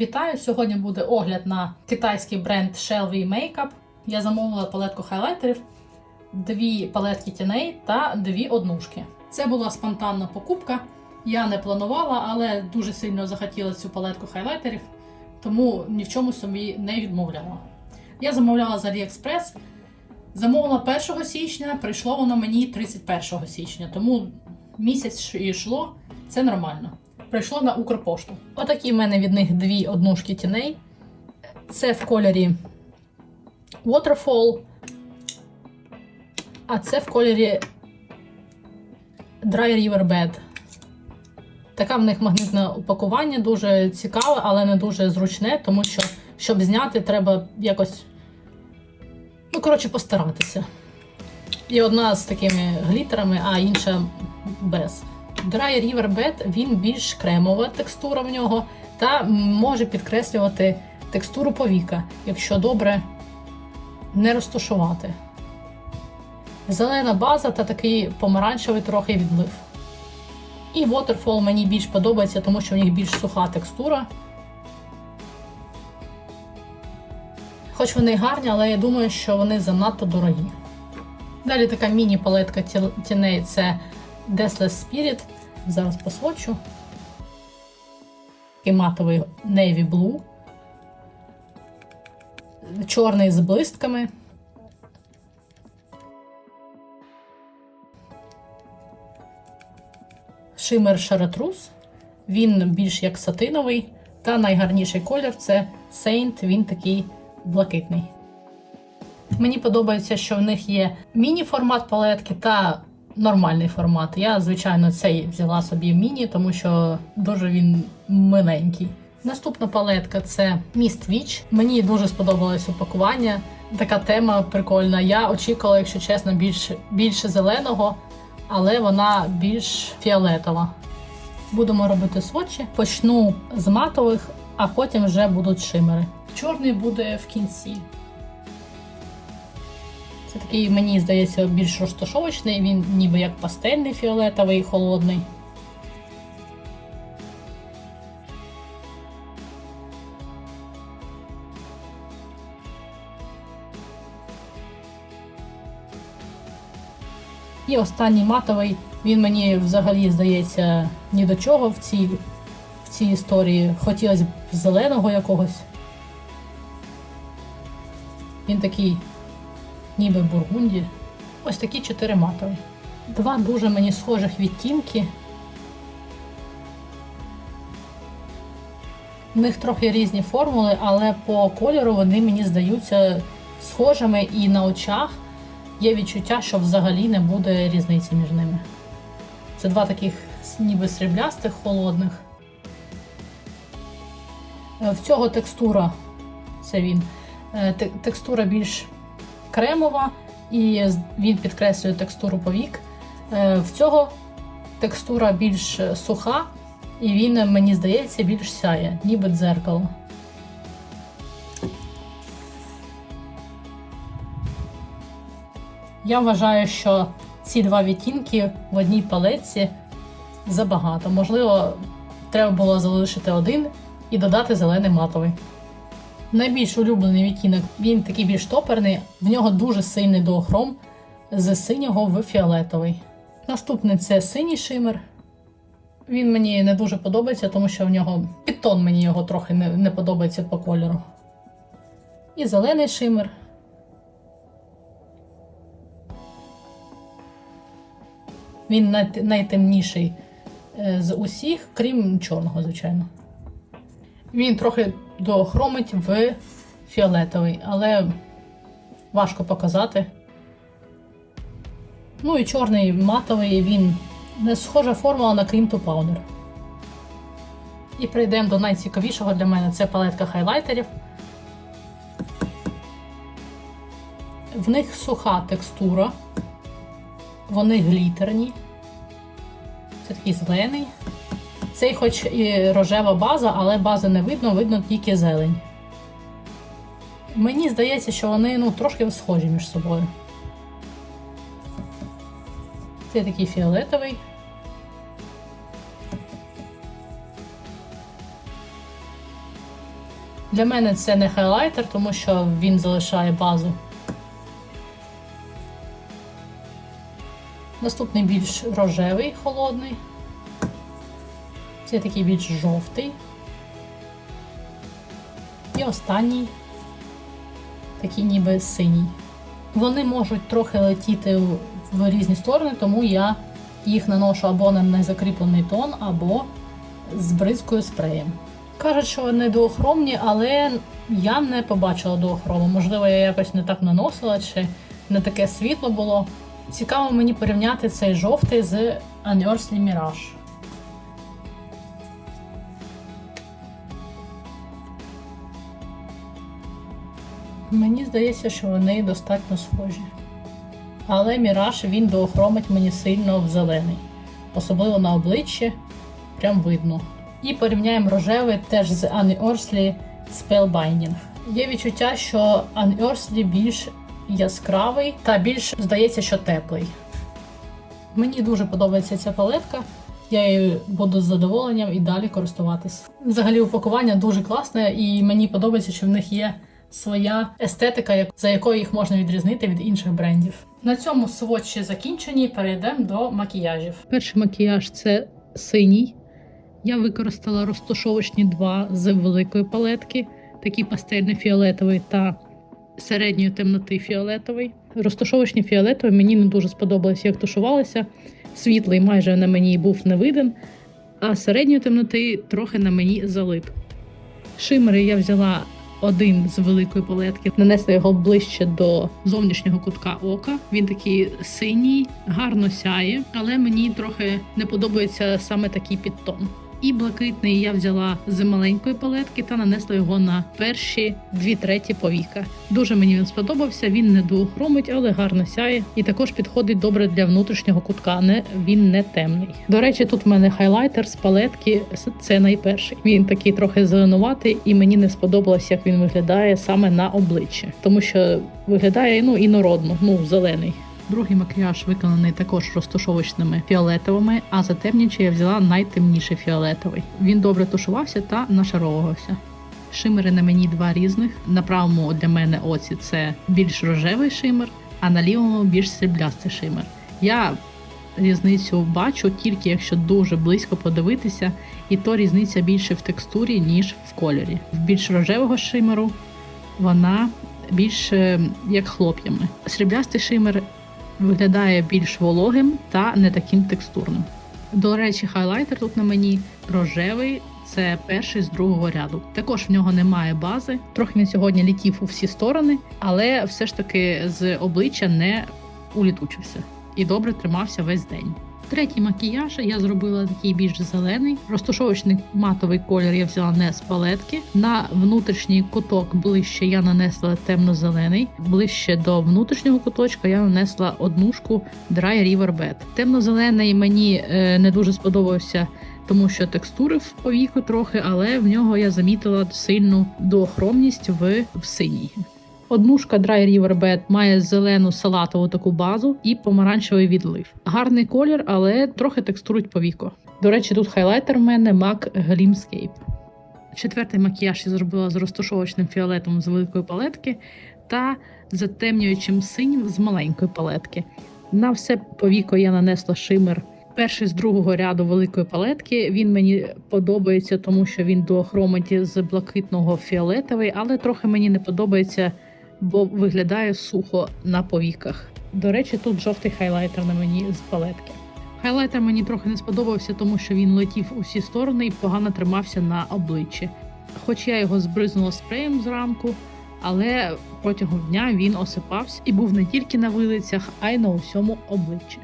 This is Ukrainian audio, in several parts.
Вітаю! Сьогодні буде огляд на китайський бренд Shelby Makeup. Я замовила палетку хайлайтерів, дві палетки тіней та дві однушки. Це була спонтанна покупка. Я не планувала, але дуже сильно захотіла цю палетку хайлайтерів, тому ні в чому собі не відмовляла. Я замовляла з AliExpress. Замовила 1 січня, прийшло воно мені 31 січня, тому місяць йшло, це нормально. Прийшло на Укрпошту. Отакі в мене від них дві однушки тіней. Це в кольорі Waterfall, а це в кольорі Dry River Bed. Така в них магнитне упакування, дуже цікаве, але не дуже зручне, тому що, щоб зняти, треба якось, ну, коротше, постаратися. І одна з такими глітерами, а інша без. Dry River Bed, він більш кремова текстура в нього та може підкреслювати текстуру повіка, якщо добре не розташувати. Зелена база та такий помаранчевий трохи відлив. І Waterfall мені більш подобається, тому що в них більш суха текстура. Хоч вони гарні, але я думаю, що вони занадто дорогі. Далі така міні-палетка тіней це Deathless Spirit. Зараз посвочу. Такий матовий Navy Blue. Чорний з блистками. Шимер Шаратрус. Він більш як сатиновий. Та найгарніший колір це Saint, він такий блакитний. Мені подобається, що в них є міні-формат палетки та нормальний формат. Я, звичайно, цей взяла собі міні, тому що дуже він миленький. Наступна палетка це Mist Witch. Мені дуже сподобалось упакування. Така тема прикольна. Я очікувала, якщо чесно, більше, більше зеленого, але вона більш фіолетова. Будемо робити свочі. Почну з матових, а потім вже будуть шимери. Чорний буде в кінці. Це такий, мені здається, більш розташовочний, він ніби як пастельний фіолетовий, холодний. І останній матовий, він мені взагалі здається ні до чого в цій, в цій історії. Хотілося б зеленого якогось. Він такий ніби бургунді. Ось такі чотири матові. Два дуже мені схожих відтінки. В них трохи різні формули, але по кольору вони мені здаються схожими і на очах є відчуття, що взагалі не буде різниці між ними. Це два таких ніби сріблястих холодних. Е, В цього текстура, це він, е, текстура більш кремова, і він підкреслює текстуру повік. Е, В цього текстура більш суха, і він, мені здається, більш сяє, ніби дзеркало. Я вважаю, що ці два відтінки в одній палетці забагато. Можливо, треба було залишити один і додати зелений матовий. Найбільш улюблений відтінок, він такий більш топерний, в нього дуже сильний доохром з синього в фіолетовий. Наступний це синій шимер. Він мені не дуже подобається, тому що в нього підтон мені його трохи не, не подобається по кольору. І зелений шимер. Він най- найтемніший е, з усіх, крім чорного, звичайно. Він трохи дохромить в фіолетовий, але важко показати. Ну і чорний матовий, він не схожа формула на Cream to Powder. І прийдемо до найцікавішого для мене це палетка хайлайтерів. В них суха текстура, вони глітерні. Це такий зелений. Цей хоч і рожева база, але бази не видно, видно тільки зелень. Мені здається, що вони ну, трошки схожі між собою. Це такий фіолетовий. Для мене це не хайлайтер, тому що він залишає базу. Наступний більш рожевий, холодний. Це такий більш жовтий. І останній такий ніби синій. Вони можуть трохи летіти в- різні сторони, тому я їх наношу або на незакріплений тон, або з бризкою спреєм. Кажуть, що вони дуохромні, але я не побачила дуохрому. Можливо, я якось не так наносила, чи не таке світло було. Цікаво мені порівняти цей жовтий з Unearthly Mirage. Мені здається, що вони достатньо схожі. Але Міраж він доохромить мені сильно в зелений, особливо на обличчі, прям видно. І порівняємо рожевий теж з Unearthly Spellbinding. Є відчуття, що Unearthly більш яскравий та більш здається, що теплий. Мені дуже подобається ця палетка. Я її буду з задоволенням і далі користуватись. Взагалі, упакування дуже класне, і мені подобається, що в них є своя естетика, за якою їх можна відрізнити від інших брендів. На цьому сводчі закінчені. Перейдемо до макіяжів. Перший макіяж це синій. Я використала розташовочні два з великої палетки, такий пастельно-фіолетовий та середньої темноти фіолетовий. Розташовочні фіолетовий мені не дуже сподобалось, як тушувалися. Світлий майже на мені був не виден, а середньої темноти трохи на мені залип. Шимери я взяла один з великої палетки, нанесла його ближче до зовнішнього кутка ока. Він такий синій, гарно сяє, але мені трохи не подобається саме такий підтон. І блакитний я взяла з маленької палетки та нанесла його на перші дві треті повіка. Дуже мені він сподобався. Він не дуохромить, але гарно сяє. І також підходить добре для внутрішнього кутка. Не він не темний. До речі, тут в мене хайлайтер з палетки. Це найперший. Він такий трохи зеленуватий, і мені не сподобалось, як він виглядає саме на обличчі, тому що виглядає ну інородно, ну зелений. Другий макіяж виконаний також розташовочними фіолетовими, а затемнюючи я взяла найтемніший фіолетовий. Він добре тушувався та нашаровувався. Шимери на мені два різних. На правому для мене оці це більш рожевий шимер, а на лівому більш сріблястий шимер. Я різницю бачу тільки якщо дуже близько подивитися, і то різниця більше в текстурі, ніж в кольорі. В більш рожевого шимеру вона більш як хлоп'ями. Сріблястий шимер виглядає більш вологим та не таким текстурним. До речі, хайлайтер тут на мені рожевий. Це перший з другого ряду. Також в нього немає бази. Трохи він сьогодні літів у всі сторони, але все ж таки з обличчя не улітучився і добре тримався весь день. Третій макіяж я зробила такий більш зелений. Розташовочний матовий колір я взяла не з палетки. На внутрішній куток ближче я нанесла темно-зелений. Ближче до внутрішнього куточка я нанесла однушку Dry River Bed. Темно-зелений мені е, не дуже сподобався, тому що текстури в повіку трохи, але в нього я замітила сильну доохромність в, в синій. Однушка Dry River Bed має зелену салатову таку базу і помаранчевий відлив. Гарний колір, але трохи текстурить повіко. До речі, тут хайлайтер в мене MAC Glimscape. Четвертий макіяж я зробила з розташовочним фіолетом з великої палетки та затемнюючим синім з маленької палетки. На все повіко я нанесла шимер. Перший з другого ряду великої палетки. Він мені подобається, тому що він доохромить з блакитного в фіолетовий, але трохи мені не подобається, бо виглядає сухо на повіках. До речі, тут жовтий хайлайтер на мені з палетки. Хайлайтер мені трохи не сподобався, тому що він летів у всі сторони і погано тримався на обличчі. Хоч я його збризнула спреєм зранку, але протягом дня він осипався і був не тільки на вилицях, а й на усьому обличчі.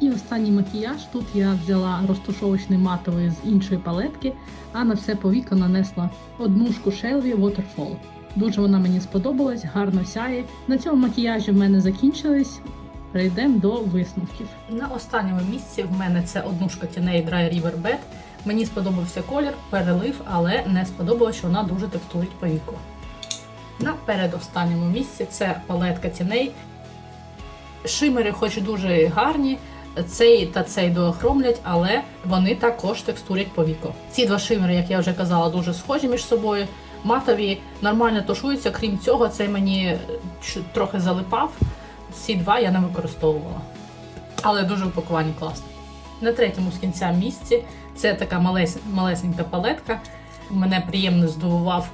І останній макіяж тут я взяла розташовочний матовий з іншої палетки, а на все повіко нанесла однушку Shelby Waterfall. Дуже вона мені сподобалась, гарно сяє. На цьому макіяжі в мене закінчились. Перейдемо до висновків. На останньому місці в мене це однушка тіней Dry River Bed. Мені сподобався колір, перелив, але не сподобалось, що вона дуже текстурить повіку. На передостанньому місці це палетка тіней. Шимери, хоч дуже гарні, цей та цей доохромлять, але вони також текстурять повіко. Ці два шимери, як я вже казала, дуже схожі між собою, матові нормально тушуються. Крім цього, цей мені трохи залипав. Ці два я не використовувала. Але дуже в класно. На третьому з кінця місці це така малес, малесенька палетка. Мене приємно здивував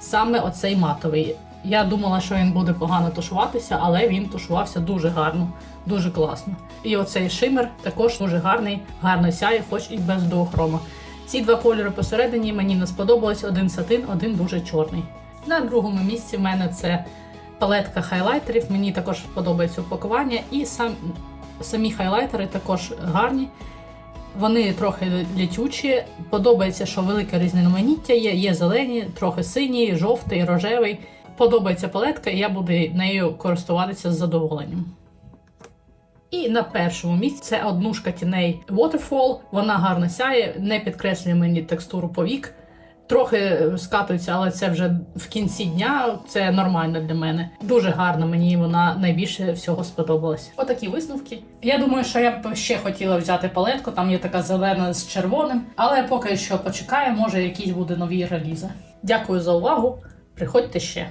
саме оцей матовий. Я думала, що він буде погано тушуватися, але він тушувався дуже гарно, дуже класно. І оцей шимер також дуже гарний, гарно сяє, хоч і без дуохрома. Ці два кольори посередині мені не сподобалось: один сатин, один дуже чорний. На другому місці в мене це палетка хайлайтерів. Мені також подобається упакування, і сам, самі хайлайтери також гарні. Вони трохи літючі. Подобається, що велике різноманіття є. Є зелені, трохи синій, жовтий, рожевий. Подобається палетка, і я буду нею користуватися з задоволенням. І на першому місці це однушка тіней Waterfall. Вона гарно сяє, не підкреслює мені текстуру повік. Трохи скатується, але це вже в кінці дня. Це нормально для мене. Дуже гарно, мені вона найбільше всього сподобалась. Отакі висновки. Я думаю, що я б ще хотіла взяти палетку. Там є така зелена з червоним, але поки що почекаю, може якісь буде нові релізи. Дякую за увагу. Приходьте ще.